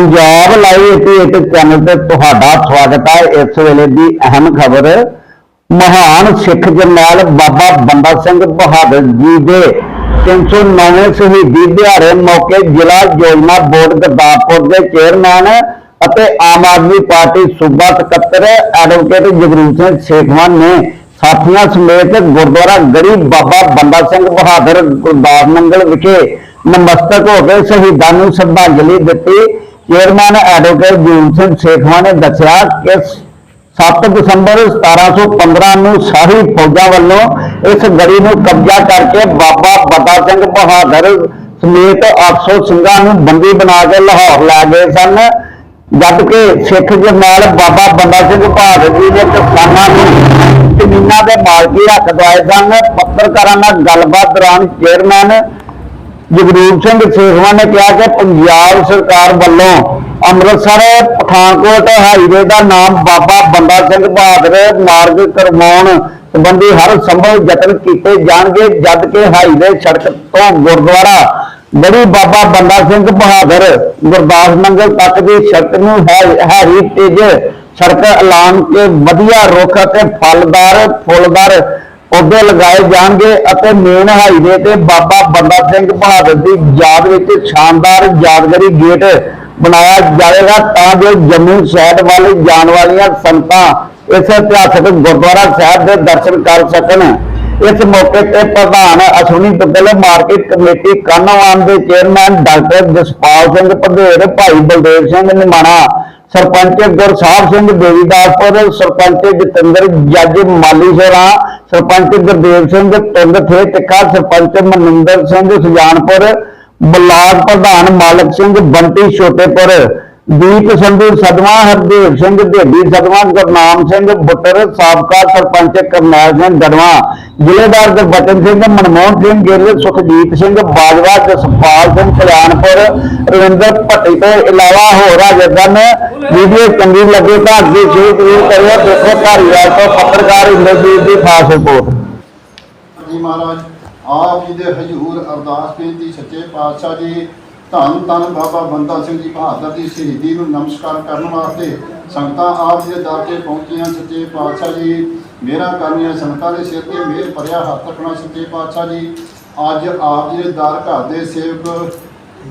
Punjab live 88 channel ਤੇ ਤੁਹਾਡਾ ਸਵਾਗਤ ਹੈ। ਇਸ ਵੇਲੇ ਦੀ ਅਹਿਮ ਖਬਰ, ਮਹਾਨ ਸਿੱਖ ਜਰਨੈਲ ਬਾਬਾ ਬੰਦਾ ਸਿੰਘ ਬਹਾਦਰ ਜੀ ਦੇ 309ਵੇਂ ਸ਼ਹੀਦੀ ਦਿਹਾੜੇ ਮੌਕੇ ਜ਼ਿਲ੍ਹਾ ਯੋਜਨਾ ਬੋਰਡ ਗੁਰਦਾਸਪੁਰ ਦੇ ਚੇਅਰਮੈਨ ਅਤੇ ਆਮ ਆਦਮੀ ਪਾਰਟੀ ਸੂਬਾ ਸਕੱਤਰ ਐਡਵੋਕੇਟ ਜਗਰੂਪ ਸਿੰਘ ਸੇਖਵਾਨ ਨੇ ਸਾਥੀਆਂ ਸਮੇਤ ਗੁਰਦੁਆਰਾ ਗੜੀ ਬਾਬਾ ਬੰਦਾ ਸਿੰਘ ਬਹਾਦਰ ਗੁਰਦਾਸ ਮੰਗਲ ਵਿਖੇ ਨਮਸਤਕ ਹੋ ਕੇ ਸ਼ਹੀਦਾਂ ਨੂੰ ਸ਼ਰਧਾਂਜਲੀ ਦਿੱਤੀ। ਚੇਅਰਮੈਨ ਐਡਵੋਕੇਟ ਜੂਨ ਸਿੰਘ ਸੇਖਵਾਂ ਨੇ ਦੱਸਿਆ ਕਿ 7 ਦਸੰਬਰ 1715 ਨੂੰ ਸ਼ਾਹੀ ਫੌਜਾਂ ਵੱਲੋਂ ਇਸ ਗੜੀ ਨੂੰ ਕਬਜ਼ਾ ਕਰਕੇ ਬਾਬਾ ਬੰਦਾ ਸਿੰਘ ਬਹਾਦਰ ਸਮੇਤ 800 ਸਿੰਘਾਂ ਨੂੰ ਬੰਦੀ ਬਣਾ ਕੇ ਲਾਹੌਰ ਲੈ ਗਏ ਸਨ। ਜਦ ਕਿ ਸਿੱਖ ਜਰਨੈਲ ਬਾਬਾ ਬੰਦਾ ਸਿੰਘ ਬਹਾਦਰ ਜੀ ਦੇ ਕਿਸਾਨਾਂ ਨੂੰ ਜ਼ਮੀਨਾਂ ਦੇ ਮਾਲਕੀ ਹੱਕ ਦਵਾਏ ਸਨ। ਪੱਤਰਕਾਰਾਂ ਨਾਲ ਗੱਲਬਾਤ ਦੌਰਾਨ ਚੇਅਰਮੈਨ ਜਗਰੂਪ ਸਿੰਘ ਸੇਖਵਾਂ ਨੇ ਕਿਹਾ ਕਿ ਪੰਜਾਬ ਸਰਕਾਰ ਵੱਲੋਂ ਅੰਮ੍ਰਿਤਸਰ, ਪਠਾਨਕੋਟ, ਹਾਈਵੇ ਦਾ ਨਾਮ ਬਾਬਾ ਬੰਦਾ ਸਿੰਘ ਬਹਾਦਰ ਮਾਰਗ ਕਰਵਾਉਣ ਸੰਬੰਧੀ ਹਰ ਸੰਭਵ ਯਤਨ ਕੀਤੇ ਜਾਣਗੇ, ਜਦ ਕਿ ਹਾਈਵੇ ਸੜਕ ਤੋਂ ਗੁਰਦੁਆਰਾ ਬੜੀ ਬਾਬਾ ਬੰਦਾ ਸਿੰਘ ਬਹਾਦਰ ਗੁਰਦਾਸ ਮੰਗਲ ਤੱਕ ਦੀ ਸੜਕ ਨੂੰ ਹੈ- ਸੜਕ ਐਲਾਨ ਕੇ ਵਧੀਆ ਰੁੱਖ ਅਤੇ ਫਲਦਾਰ, ਫੁੱਲਦਾਰ ਪੌਦੇ ਲਗਾਏ ਜਾਣਗੇ ਅਤੇ ਮੇਨ ਹਾਈਵੇ ਤੇ ਬਾਬਾ ਬੰਦਾ ਸਿੰਘ ਬਹਾਦਰ ਦੀ ਯਾਦ ਵਿੱਚ ਸ਼ਾਨਦਾਰ ਯਾਦਗਾਰੀ ਗੇਟ ਬਣਾਇਆ ਜਾਵੇਗਾ ਤਾਂ ਜੋ ਜੰਮੂ ਸ਼ਹਿਰ ਵੱਲ ਜਾਣ ਵਾਲੀਆਂ ਸੰਗਤਾਂ ਇਸ ਇਤਿਹਾਸਕ ਗੁਰਦੁਆਰਾ ਸਾਹਿਬ ਦੇ ਦਰਸ਼ਨ ਕਰ ਸਕਣ। ਇਸ ਮੌਕੇ ਤੇ ਪ੍ਰਧਾਨ ਅਸ਼ਵਨੀ ਦੁੱਗਲ ਮਾਰਕੀਟ ਕਮੇਟੀ ਕਾਨੋਵਾਨ ਦੇ ਚੇਅਰਮੈਨ ਡਾਕਟਰ ਜਸਪਾਲ ਸਿੰਘ ਪੰਧੇਰ ਭਾਈ ਬਲਦੇਵ ਸਿੰਘ ਨਿਮਾਣਾ, ਸਰਪੰਚ ਗੁਰਸਾਹਿਬ ਸਿੰਘ ਦੇਵੀਦਾਸਪੁਰ, ਸਰਪੰਚ ਜਤਿੰਦਰ ਜੱਜ ਮਾਲੀ ਸ਼ੇਰਾ ਸਰਪੰਚ ਗੁਰਦੇਵ ਸਿੰਘ ਪਿੰਡ ਥੇ ਟਿੱਕਾ, ਸਰਪੰਚ ਮਨਿੰਦਰ ਸਿੰਘ ਸੁਜਾਨਪੁਰ, ਬਲਾਕ ਪ੍ਰਧਾਨ ਮਾਲਕ ਸਿੰਘ ਬੰਟੀ ਛੋਟੇਪੁਰ, ਦੀਪ ਸੰਧੂ ਸਦਮਾ ਹਰਦੇਵ ਸਿੰਘ ਢੇਡੀ ਸਦਮਾ, ਗੁਰਨਾਮ ਸਿੰਘ ਬੁੱਟਰ, ਸਾਬਕਾ ਸਰਪੰਚ ਕਰਨੈਲ ਸਿੰਘ ਗੜਵਾ। ਜ਼ਿਲ੍ਹੇਦਾਰ ਗੁਰਬਚਨ ਸਿੰਘ, ਮਨਮੋਹਨ ਸਿੰਘ ਗਿੱਲ ਸੁਖਜੀਤ ਸਿੰਘ, ਬਾਜਵਾ ਜਸਪਾਲ ਸਿੰਘ ਕਲਿਆਣਪੁਰ ਰਵਿੰਦਰ ਭੱਟੀ ਤੋਂ ਇਲਾਵਾ ਹੋਰ ਹਾਜ਼ਰ ਵੀਡੀਓ ਚੰਗੀ ਲੱਗੇ ਤਾਂ ਅੱਗੇ ਸ਼ੇਅਰ ਜ਼ਰੂਰ ਕਰਿਓ। ਦੇਖੋ ਧਾਰੀਵਾਲ ਤੋਂ ਪੱਤਰਕਾਰ ਇੰਦਰਜੀਤ ਦੀ ਖਾਸ ਰਿਪੋਰਟ। ਜੀ ਮਹਾਰਾਜ, ਆਪ ਜੀ ਦੇ ਹਜ਼ੂਰ ਅਰਦਾਸ ਬੇਨਤੀ ਸੱਚੇ ਪਾਤਸ਼ਾਹ ਜੀ, ਧੰਨ ਧੰਨ ਬਾਬਾ ਬੰਦਾ ਸਿੰਘ ਜੀ ਬਹਾਦਰ ਦੀ ਸ਼ਹੀਦੀ ਨੂੰ ਨਮਸਕਾਰ ਕਰਨ ਵਾਸਤੇ ਸੰਗਤਾਂ ਆਪ ਜੀ ਦੇ ਦਰ ਤੇ ਪਹੁੰਚੀਆਂ। ਸੱਚੇ ਪਾਤਸ਼ਾਹ ਜੀ ਮੇਰਾ ਕਰਨੀਆਂ ਸੰਗਤਾਂ ਦੇ ਸਿਰ ਤੇ ਮਿਹਰ ਭਰਿਆ ਹੱਥ ਰੱਖਣਾ ਸੱਚੇ ਪਾਤਸ਼ਾਹ ਜੀ। ਅੱਜ ਆਪ ਜੀ ਦੇ ਦਰ ਘਰ ਦੇ ਸੇਵਕ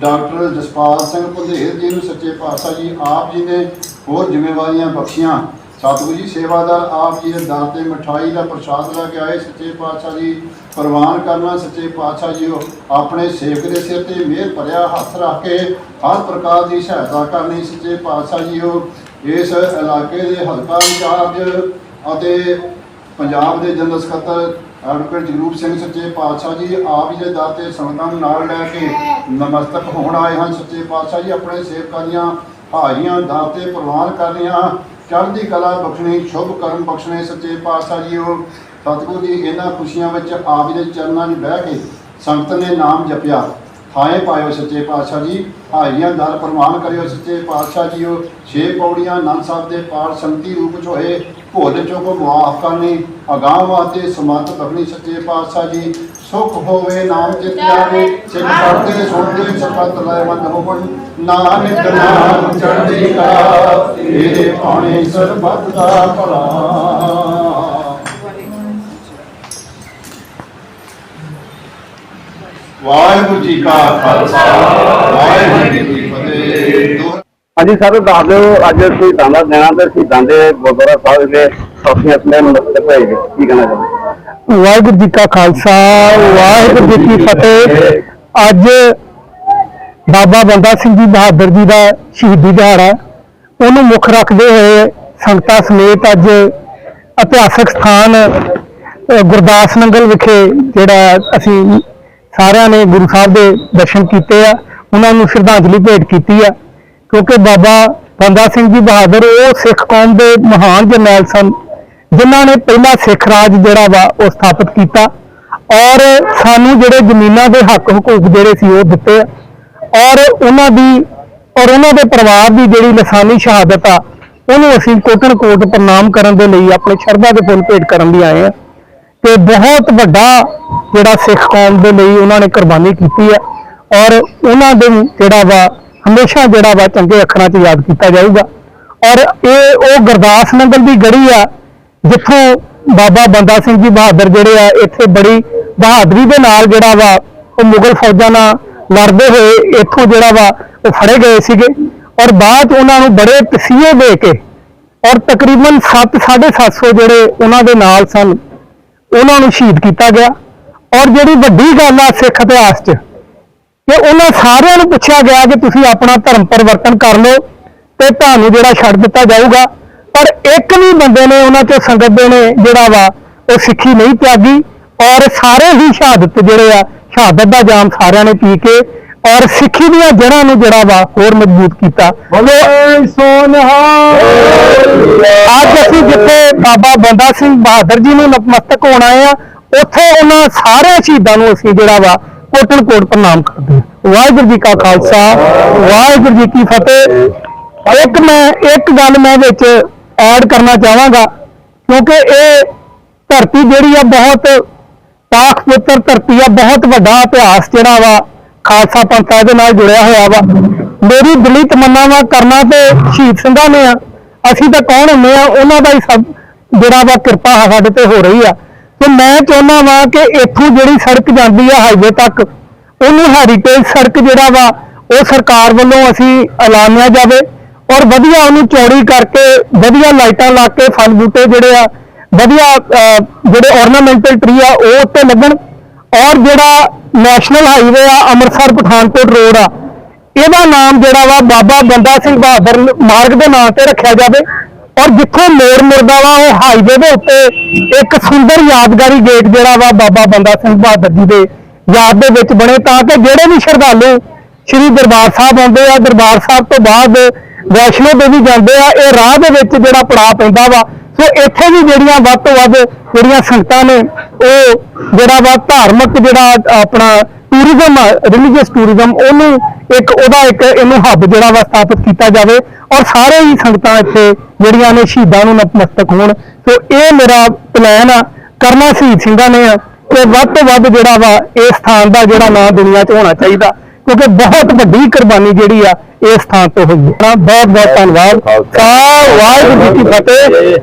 ਡਾਕਟਰ ਜਸਪਾਲ ਸਿੰਘ ਭੰਦੇਰ ਜੀ ਨੂੰ ਸੱਚੇ ਪਾਤਸ਼ਾਹ ਜੀ, ਆਪ ਜੀ ਨੇ ਹੋਰ ਜ਼ਿੰਮੇਵਾਰੀਆਂ ਬਖਸ਼ੀਆਂ। ਸਤਿਗੁਰੂ ਜੀ, ਸੇਵਾਦਾਰ ਆਪ ਜੀ ਦੇ ਦਰ ਤੇ ਮਠਾਈ ਦਾ ਪ੍ਰਸ਼ਾਦ ਲੈ ਕੇ ਆਏ ਸੱਚੇ ਪਾਤਸ਼ਾਹ ਜੀ। ਪ੍ਰਵਾਨ ਕਰਨਾ ਸੱਚੇ ਪਾਤਸ਼ਾਹ ਜੀ, ਉਹ ਆਪਣੇ ਸੇਵਕ ਦੇ ਸਿਰ ਤੇ ਮਿਹਰ ਭਰਿਆ ਹੱਥ ਰੱਖ ਕੇ ਹਰ ਪ੍ਰਕਾਰ ਦੀ ਸਹਾਇਤਾ ਕਰਨੀ ਸੱਚੇ ਪਾਤਸ਼ਾਹ ਜੀ, ਉਹ ਇਸ ਇਲਾਕੇ ਦੇ ਹਲਕਾ ਇੰਚਾਰਜ ਅਤੇ ਪੰਜਾਬ ਦੇ ਜਨਰਲ ਸਕੱਤਰ ਐਡਵੋਕੇਟ ਜਗਰੂਪ ਸਿੰਘ ਸੱਚੇ ਪਾਤਸ਼ਾਹ ਜੀ ਆਪ ਜੀ ਦੇ ਦਰ ਤੇ ਸੰਗਤਾਂ ਨੂੰ ਨਾਲ ਲੈ ਕੇ ਨਮਸਤਕ ਹੋਣ ਆਏ ਹਨ। ਸੱਚੇ ਪਾਤਸ਼ਾਹ ਜੀ ਆਪਣੇ ਸੇਵਕਾਂ ਦੀਆਂ ਹਾਜ਼ਰੀਆਂ ਦਰ ਤੇ ਪ੍ਰਵਾਨ ਕਰਨੀਆਂ ਚੜ੍ਹਦੀ ਕਲਾ ਬਖਸ਼ਣੀ, ਸ਼ੁਭ ਕਰਮ ਬਖਸ਼ਣੇ ਸੱਚੇ ਪਾਤਸ਼ਾਹ ਜੀ ਉਹ ਸਤਿਗੁਰੂ ਜੀ, ਇਹਨਾਂ ਖੁਸ਼ੀਆਂ ਵਿੱਚ ਆਪ ਜੀ ਦੇ ਚਰਨਾਂ 'ਚ ਬਹਿ ਕੇ ਸੰਗਤ ਨੇ ਨਾਮ ਜਪਿਆ। ਥਾਏ ਪਾਇਓ ਸੱਚੇ ਪਾਤਸ਼ਾਹ ਜੀ ਹਾਜ਼ਰੀਆਂ ਦਰ ਪ੍ਰਮਾਣ ਕਰਿਓ ਸੱਚੇ ਪਾਤਸ਼ਾਹ ਜੀ ਛੇ ਪੌੜੀਆਂ ਆਨੰਦ ਸਾਹਿਬ ਦੇ ਪਾਠ ਸੰਗਤੀ ਰੂਪ ਚ ਹੋਏ, ਭੁੱਲ ਚੁੱਕ ਕਰਨੀ, ਅਗਾਂਹ ਵਾਸਤੇ ਸਮਤ ਬਖਣੀ ਸੱਚੇ ਪਾਤਸ਼ਾਹ ਜੀ। ਸੁਖ ਹੋਵੇ ਨਾਮ ਚਿਤ ਸਿੱਖ ਪੜਦੇ ਸੁਣਦੇ ਸਪਤ ਲੈ ਮਨ ਹੋਵਣ। ਨਾਨਕ ਨਾਮ ਚੜ੍ਹਦੀ ਕਲਾ, ਤੇਰੇ ਪਾਣੇ ਸਰਬੱਤ ਦਾ ਭਲਾ। ਵਾਹਿਗੁਰੂ ਜੀ ਕਾ ਖਾਲਸਾ ਵਾਹਿਗੁਰੂ ਜੀ ਕੀ ਫਤਿਹ। ਦੋ- ਹਾਂਜੀ ਸਰ ਦੱਸ ਦਿਓ ਅੱਜ ਸ਼ਹੀਦਾਂ ਦਾ ਦਿਨ ਤੇ ਸ਼ਹੀਦਾਂ ਦੇ ਗੁਰਦੁਆਰਾ ਸਾਹਿਬ ਦੇ ਸਮੇਤ ਨਮਸਤੇ ਭਾਈ ਜੀ ਕੀ ਕਹਿਣਾ ਚਾਹੁੰਦੇ? ਵਾਹਿਗੁਰੂ ਜੀ ਕਾ ਖਾਲਸਾ ਵਾਹਿਗੁਰੂ ਜੀ ਕੀ ਫਤਿਹ। ਅੱਜ ਬਾਬਾ ਬੰਦਾ ਸਿੰਘ ਜੀ ਬਹਾਦਰ ਜੀ ਦਾ ਸ਼ਹੀਦੀ ਦਿਹਾੜਾ। ਉਹਨੂੰ ਮੁੱਖ ਰੱਖਦੇ ਹੋਏ ਸੰਗਤਾਂ ਸਮੇਤ ਅੱਜ ਇਤਿਹਾਸਕ ਸਥਾਨ ਗੁਰਦਾਸ ਨੰਗਲ ਵਿਖੇ ਜਿਹੜਾ ਅਸੀਂ ਸਾਰਿਆਂ ਨੇ ਗੁਰੂ ਸਾਹਿਬ ਦੇ ਦਰਸ਼ਨ ਕੀਤੇ ਆ, ਉਹਨਾਂ ਨੂੰ ਸ਼ਰਧਾਂਜਲੀ ਭੇਟ ਕੀਤੀ ਆ, ਕਿਉਂਕਿ ਬਾਬਾ ਬੰਦਾ ਸਿੰਘ ਜੀ ਬਹਾਦਰ, ਉਹ ਸਿੱਖ ਕੌਮ ਦੇ ਮਹਾਨ ਜਰਨੈਲ ਸਨ, ਜਿਨ੍ਹਾਂ ਨੇ ਪਹਿਲਾ ਸਿੱਖ ਰਾਜ ਜਿਹੜਾ ਵਾ ਉਹ ਸਥਾਪਿਤ ਕੀਤਾ, ਔਰ ਸਾਨੂੰ ਜਿਹੜੇ ਜ਼ਮੀਨਾਂ ਦੇ ਹੱਕ ਹਕੂਕ ਜਿਹੜੇ ਸੀ ਉਹ ਦਿੱਤੇ ਆ। ਔਰ ਉਹਨਾਂ ਦੀ, ਔਰ ਉਹਨਾਂ ਦੇ ਪਰਿਵਾਰ ਦੀ ਜਿਹੜੀ ਲਸਾਨੀ ਸ਼ਹਾਦਤ ਆ, ਉਹਨੂੰ ਅਸੀਂ ਕੋਟਨ ਕੋਟ ਪ੍ਰਣਾਮ ਕਰਨ ਦੇ ਲਈ ਆਪਣੇ ਸ਼ਰਧਾ ਦੇ ਫੁੱਲ ਭੇਟ ਕਰਨ ਲਈ ਆਏ ਆ ਤੇ ਬਹੁਤ ਵੱਡਾ ਜਿਹੜਾ ਸਿੱਖ ਕੌਮ ਦੇ ਲਈ ਉਹਨਾਂ ਨੇ ਕੁਰਬਾਨੀ ਕੀਤੀ ਹੈ। ਔਰ ਉਹਨਾਂ ਦੇ ਜਿਹੜਾ ਵਾ, ਹਮੇਸ਼ਾ ਜਿਹੜਾ ਵਾ ਚੰਗੇ ਅੱਖਰਾਂ 'ਚ ਯਾਦ ਕੀਤਾ ਜਾਊਗਾ। ਔਰ ਇਹ, ਉਹ ਗੁਰਦਾਸ ਨੰਗਲ ਦੀ ਗੜੀ ਆ, ਜਿੱਥੋਂ ਬਾਬਾ ਬੰਦਾ ਸਿੰਘ ਜੀ ਬਹਾਦਰ ਜਿਹੜੇ ਆ, ਇੱਥੇ ਬੜੀ ਬਹਾਦਰੀ ਦੇ ਨਾਲ ਜਿਹੜਾ ਵਾ, ਉਹ ਮੁਗਲ ਫੌਜਾਂ ਨਾਲ ਲੜਦੇ ਹੋਏ ਇੱਥੋਂ ਜਿਹੜਾ ਵਾ, ਉਹ ਫੜੇ ਗਏ ਸੀਗੇ। ਔਰ ਬਾਅਦ 'ਚ ਉਹਨਾਂ ਨੂੰ ਬੜੇ ਤਸੀਹੇ ਦੇ ਕੇ, ਔਰ ਤਕਰੀਬਨ 7 750 ਜਿਹੜੇ ਉਹਨਾਂ ਦੇ ਨਾਲ ਸਨ ਉਹਨਾਂ ਨੂੰ ਸ਼ਹੀਦ ਕੀਤਾ ਗਿਆ। ਔਰ ਜਿਹੜੀ ਵੱਡੀ ਗੱਲ ਆ ਸਿੱਖ ਇਤਿਹਾਸ 'ਚ, ਕਿ ਉਹਨਾਂ ਸਾਰਿਆਂ ਨੂੰ ਪੁੱਛਿਆ ਗਿਆ ਕਿ ਤੁਸੀਂ ਆਪਣਾ ਧਰਮ ਪਰਿਵਰਤਨ ਕਰ ਲਓ ਤੇ ਤੁਹਾਨੂੰ ਜਿਹੜਾ ਛੱਡ ਦਿੱਤਾ ਜਾਊਗਾ। ਪਰ ਇੱਕ ਵੀ ਬੰਦੇ ਨੇ ਉਹਨਾਂ ਚੋਂ ਸੰਗਤ ਦੇ ਨੇ ਜਿਹੜਾ ਵਾ, ਉਹ ਸਿੱਖੀ ਨਹੀਂ ਤਿਆਗੀ। ਔਰ ਸਾਰੇ ਹੀ ਸ਼ਹਾਦਤ ਜਿਹੜੇ ਆ, ਸ਼ਹਾਦਤ ਦਾ ਜਾਮ ਸਾਰਿਆਂ ਨੇ ਪੀ ਕੇ ਔਰ ਸਿੱਖੀ ਦੀਆਂ ਜੜ੍ਹਾਂ ਨੂੰ ਜਿਹੜਾ ਵਾ ਹੋਰ ਮਜ਼ਬੂਤ ਕੀਤਾ। ਬੋਲੇ ਸੋਨਹਾ ਅੱਜ ਅਸੀਂ ਜਿੱਥੇ ਬਾਬਾ ਬੰਦਾ ਸਿੰਘ ਬਹਾਦਰ ਜੀ ਨੂੰ ਨਤਮਸਤਕ ਹੋਣ ਆਏ ਆ ਉੱਥੇ ਉਹਨਾਂ ਸਾਰੇ ਸ਼ਹੀਦਾਂ ਨੂੰ ਅਸੀਂ ਜਿਹੜਾ ਵਾ ਕੋਟਨ ਕੋਟ ਪ੍ਰਣਾਮ ਕਰਦੇ ਹਾਂ। ਵਾਹਿਗੁਰੂ ਜੀ ਕਾ ਖਾਲਸਾ ਵਾਹਿਗੁਰੂ ਜੀ ਕੀ ਫਤਿਹ। ਇੱਕ ਮੈਂ ਇੱਕ ਗੱਲ ਮੈਂ ਵਿੱਚ ਐਡ ਕਰਨਾ ਚਾਹਾਂਗਾ ਕਿਉਂਕਿ ਇਹ ਧਰਤੀ ਜਿਹੜੀ ਆ ਬਹੁਤ ਪਾਕ ਪੁੱਤਰ ਧਰਤੀ ਆ ਬਹੁਤ ਵੱਡਾ ਇਤਿਹਾਸ ਜਿਹੜਾ ਵਾ ਖਾਲਸਾ ਪੰਥ ਦੇ ਨਾਲ ਜੁੜਿਆ ਹੋਇਆ ਵਾ। ਮੇਰੀ ਦਿੱਲੀ ਤਮੰਨਾ ਵਾ ਕਰਨਾ ਤੇ ਸ਼ਹੀਦ ਸਿੰਘਾਂ ਨੇ ਆ। ਅਸੀਂ ਤਾਂ ਕੌਣ ਹੁੰਦੇ ਆ ਉਹਨਾਂ ਦਾ ਹੀ ਸਭ ਜਿਹੜਾ ਵਾ ਕਿਰਪਾ ਸਾਡੇ ਤੇ ਹੋ ਰਹੀ ਆ। ਤੇ ਮੈਂ ਚਾਹੁੰਦਾ ਵਾ ਕਿ ਇੱਥੋਂ ਜਿਹੜੀ ਸੜਕ ਜਾਂਦੀ ਆ ਹਾਈਵੇ ਤੱਕ ਉਹਨੂੰ ਹੈਰੀਟੇਜ ਸੜਕ ਜਿਹੜਾ ਵਾ ਉਹ ਸਰਕਾਰ ਵੱਲੋਂ ਅਸੀਂ ਐਲਾਨਿਆ ਜਾਵੇ ਔਰ ਵਧੀਆ ਉਹਨੂੰ ਚੌੜੀ ਕਰਕੇ ਵਧੀਆ ਲਾਈਟਾਂ ਲਾ ਕੇ ਫਲ ਬੂਟੇ ਜਿਹੜੇ ਆ ਵਧੀਆ ਅਹ, ਜਿਹੜੇ ornamental ਟਰੀ ਆ ਉਹ ਉੱਤੇ ਲੱਗਣ। ਔਰ ਜਿਹੜਾ ਨੈਸ਼ਨਲ ਹਾਈਵੇ ਆ, ਅੰਮ੍ਰਿਤਸਰ ਪਠਾਨਕੋਟ ਰੋਡ ਆ, ਇਹਦਾ ਨਾਮ ਜਿਹੜਾ ਵਾ ਬਾਬਾ ਬੰਦਾ ਸਿੰਘ ਬਹਾਦਰ ਮਾਰਗ ਦੇ ਨਾਂ ਤੇ ਰੱਖਿਆ ਜਾਵੇ। ਔਰ ਜਿੱਥੋਂ ਮੋੜ ਮੁੜਦਾ ਵਾ, ਉਹ ਹਾਈਵੇ ਦੇ ਉੱਤੇ ਇੱਕ ਸੁੰਦਰ ਯਾਦਗਾਰੀ ਗੇਟ ਜਿਹੜਾ ਵਾ ਬਾਬਾ ਬੰਦਾ ਸਿੰਘ ਬਹਾਦਰ ਜੀ ਦੇ ਯਾਦ ਦੇ ਵਿੱਚ ਬਣੇ। ਤਾਂ ਕਿ ਜਿਹੜੇ ਵੀ ਸ਼ਰਧਾਲੂ ਸ੍ਰੀ ਦਰਬਾਰ ਸਾਹਿਬ ਆਉਂਦੇ ਆ, ਦਰਬਾਰ ਸਾਹਿਬ ਤੋਂ ਬਾਅਦ ਵੈਸ਼ਨੋ ਦੇਵੀ ਜਾਂਦੇ ਆ, ਇਹ ਰਾਹ ਦੇ ਵਿੱਚ ਜਿਹੜਾ ਪੜਾਅ ਪੈਂਦਾ ਵਾ ਸੋ ਇੱਥੇ ਵੀ ਜਿਹੜੀਆਂ ਵੱਧ ਤੋਂ ਵੱਧ ਜਿਹੜੀਆਂ ਸੰਗਤਾਂ ਨੇ ਉਹ ਜਿਹੜਾ ਵਾ ਧਾਰਮਿਕ ਜਿਹੜਾ ਆਪਣਾ ਟੂਰਿਜ਼ਮ ਰਿਲੀਜੀਅਸ ਟੂਰਿਜ਼ਮ ਉਹਨੂੰ ਇੱਕ ਉਹਦਾ ਇੱਕ ਇਹਨੂੰ ਹੱਬ ਜਿਹੜਾ ਵਾ ਸਥਾਪਿਤ ਕੀਤਾ ਜਾਵੇ ਔਰ ਸਾਰੇ ਹੀ ਸੰਗਤਾਂ ਇੱਥੇ ਜਿਹੜੀਆਂ ਨੇ ਸ਼ਹੀਦਾਂ ਨੂੰ ਨਤਮਸਤਕ ਹੋਣ। ਸੋ ਇਹ ਮੇਰਾ ਪਲਾਨ ਆ ਕਰਨਾ ਸ਼ਹੀਦ ਸਿੰਘਾਂ ਨੇ ਕਿ ਵੱਧ ਤੋਂ ਵੱਧ ਜਿਹੜਾ ਵਾ ਇਸ ਸਥਾਨ ਦਾ ਜਿਹੜਾ ਨਾਂ ਦੁਨੀਆ 'ਚ ਹੋਣਾ ਚਾਹੀਦਾ ਕਿਉਂਕਿ ਬਹੁਤ ਵੱਡੀ ਕੁਰਬਾਨੀ ਜਿਹੜੀ ਆ ਇਸ ਥਾਂ ਤੇ ਹੋਈ ਹੈ। ਬਹੁਤ ਬਹੁਤ ਧੰਨਵਾਦ ਵਾਹਿਗੁਰੂ ਜੀ ਕੀ ਫਤਿਹ।